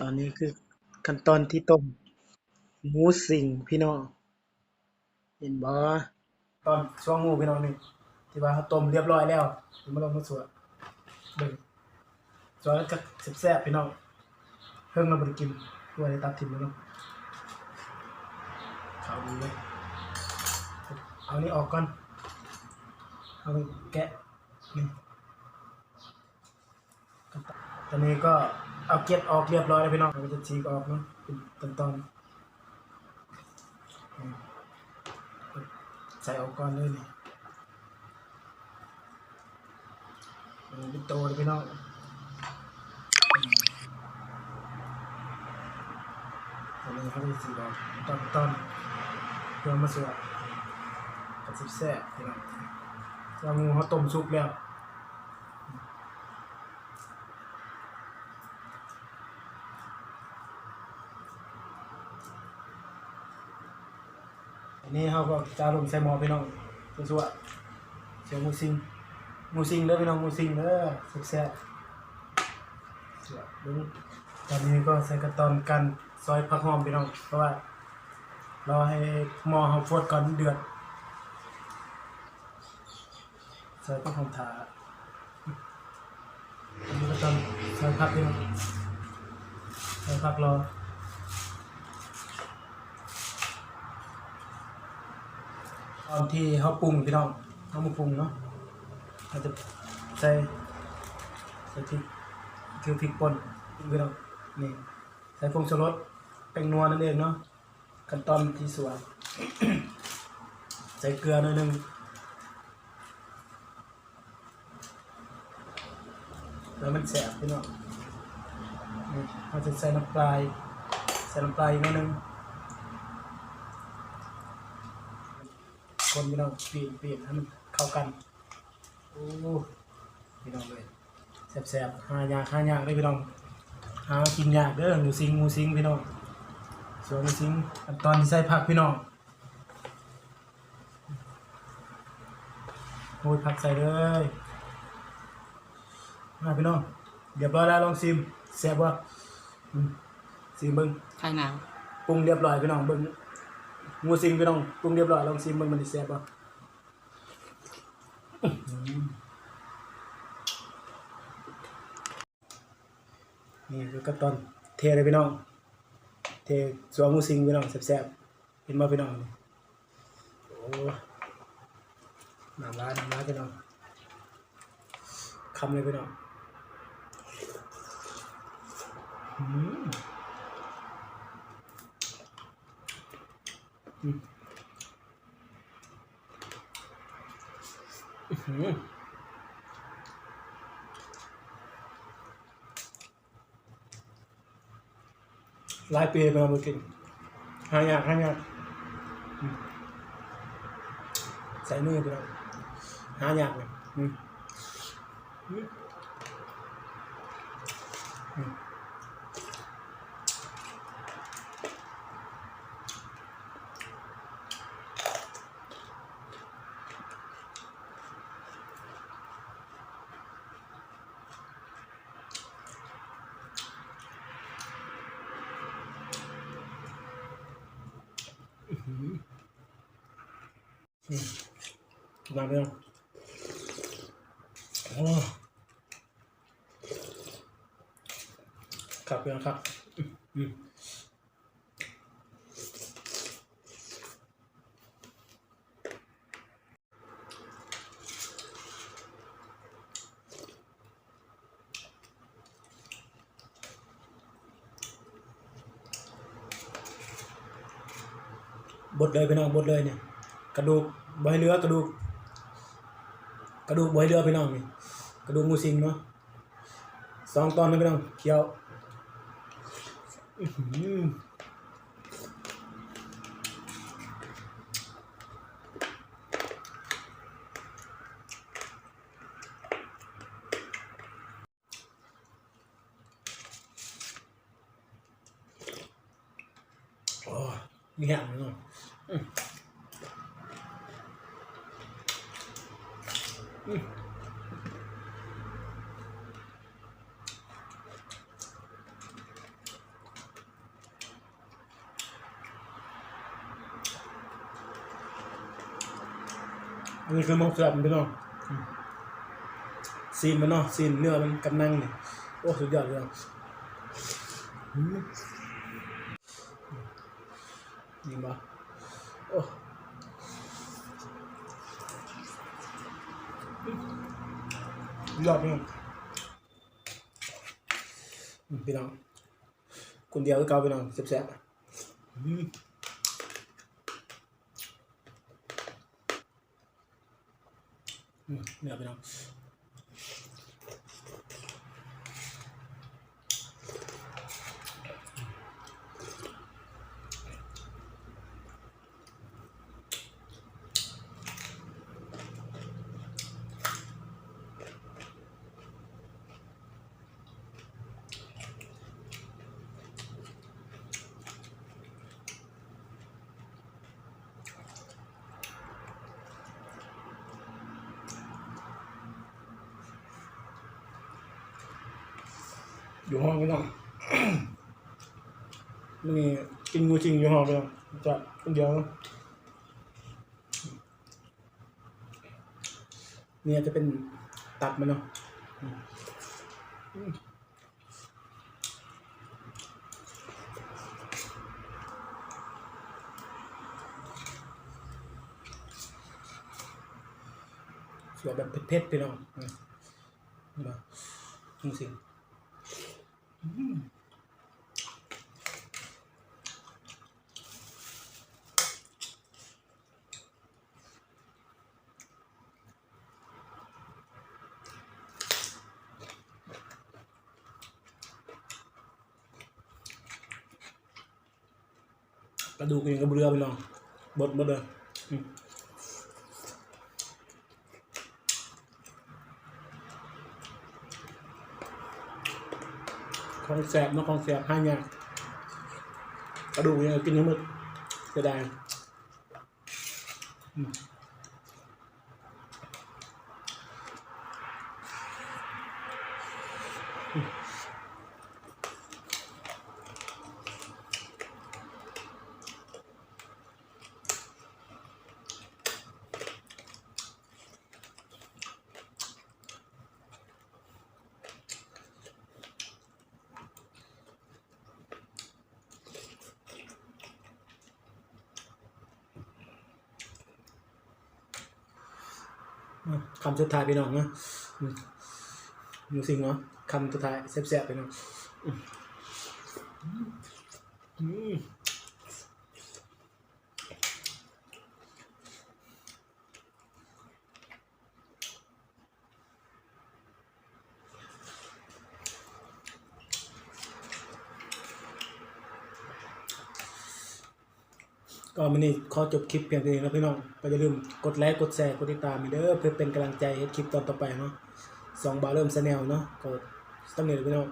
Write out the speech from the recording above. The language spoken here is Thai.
ตอนนี้คือขั้นตอนที่ต้มหมูสิงพี่น้อง เห็นบ่ตอนช่วงหมูพี่น้องนี่ที่ว่าเขาต้มเรียบร้อยแล้วถึงมาลงมาสวดเบิ่งสวดแล้วก็แซ่บๆพี่น้องเพิ่งเราบ่ได้กินด้วยตัดทิ่มแล้วเนาะเอาดีเลยเอานี่ออกก่อนเอาไปแกะนี่ตอนนี้ก็ เอาเกล็ดออกเรียบร้อยแล้วพี่น้องเราจะฉีกออกเนาะเป็นตอนใส่ออกก่อนเลยนี่มันเป็นโตเลยพี่น้องตอนนี้เขาได้สีดอกตอนตอนเพื่อมาสวดกับสิบแซ่บพี่น้องเรางูเขาต้มซุปแล้ว อันนี้เขาก็จะลงใส่หม้อพี่น้องสวดเสียวหมูซิงหมูซิงเด้อพี่น้องหมูซิงเด้อสิบแซ่บสวดเบิ่งตอนนี้ก็ใส่กระตอนกันซอยผักหอมพี่น้องเพราะว่ารอให้หม้อเขาฟดก่อนเดือดใส่ผักหอมถาอันนี้ก็ตองใส่ผักพี่น้องใส่ผักรอ ตอนที่เขาปรุงพี่น้องเขามาปรุงเนาะเขาจะใส่ใส่พริกคือพริกป่นพี่น้องนี่ใส่ผงชูรสแป้งนัวนั่นเองเนาะขั้นตอนที่สวนใส่เกลือหน่อยนึงแล้วมันแสบพี่น้องนี่เราจะใส่น้ำปลายใส่น้ำปลายอีกหน่อยนึง คนพี่น้องเปลี่ยนเปลี่ยนให้มันเข้ากันโอ้พี่น้องเลยแสบๆหายากหายากเลยพี่น้องหากินยากเด้อหมูซิงหมูซิงพี่น้องส่วนสิ่งขั้นตอนที่ใส่ผักพี่น้องโอ้ยผักใส่เลยมาพี่น้องเรียบร้อยแล้วลองซิมแซ่บบ่อืมซิมเบิ่งไข่หนาวปรุงเรียบร้อยพี่น้องเบิ่ง งูซิงพี่น้องปรุงเรียบร้อยลองซิมเบิ่งมันสิแซ่บบ่นี่คือขั้นตอนเทเลยพี่น้องเทสวมหมูซิงพี่น้องแซ่บๆเห็นบ่พี่น้องโอ้น้ำร้านน้ำร้านพี่น้องคำเลยพี่น้องอืมอืมอื้อ หลายปีไปแล้วมากินหายากหายากใส่มือไปแล้วหายากเลยอืมอืม อืมมาไปแล้วโอ้ครับพี่น้องครับ อืม บดเลยพี่น้องบดเลยเนี่ย กระดูกใบเรือกระดูก กระดูกใบเรือพี่น้องนี่กระดูกหมูสิงเนาะสองตอนนะพี่น้องเคี้ยวโอ้ยมีแห้งพี่น้อง Ừ. Ừ. นี่คือมกสลับพี่น้องซีนมันเนาะซีนเนื้อมันกำนังเนี่ยโอ้สุดยอดเลยนี่มา ยอดพี่น้องอืมพี่น้องคนเดียวก็เก่าพี่น้องแซ่บๆอืมอืมเนื้อไปน้อง อยู่ห้องพี่น้องนี่กินงูจริงอยู่ห้องพี่น้องจะคนเดียวเนี่ยจะเป็นตับมันเนาะอืมอืมสวยแบบเผ็ดๆพี่น้องอืมนี่เนาะจริ กระดูกยังกระเบือไปลองบดบดเลย ของแสบเนาะของแสบห้ายากกระดูกยังกินทั้งหมดเสียดายอืม คำสุดท้ายพี่น้องนะอืมมูสิงเนาะคำสุดท้ายแซ่บๆพี่น้อง ก็มันนี้ขอจบคลิปเพียงเท่านี้แล้วพี่น้องก็อย่าลืมกดไลค์กดแชร์กดติดตามเด้อเพื่อเป็นกำลังใจให้คลิปตอนต่อไปเนาะสองบาร์เริ่มแนลเนาะก็สำเหนื่อยพี่น้อง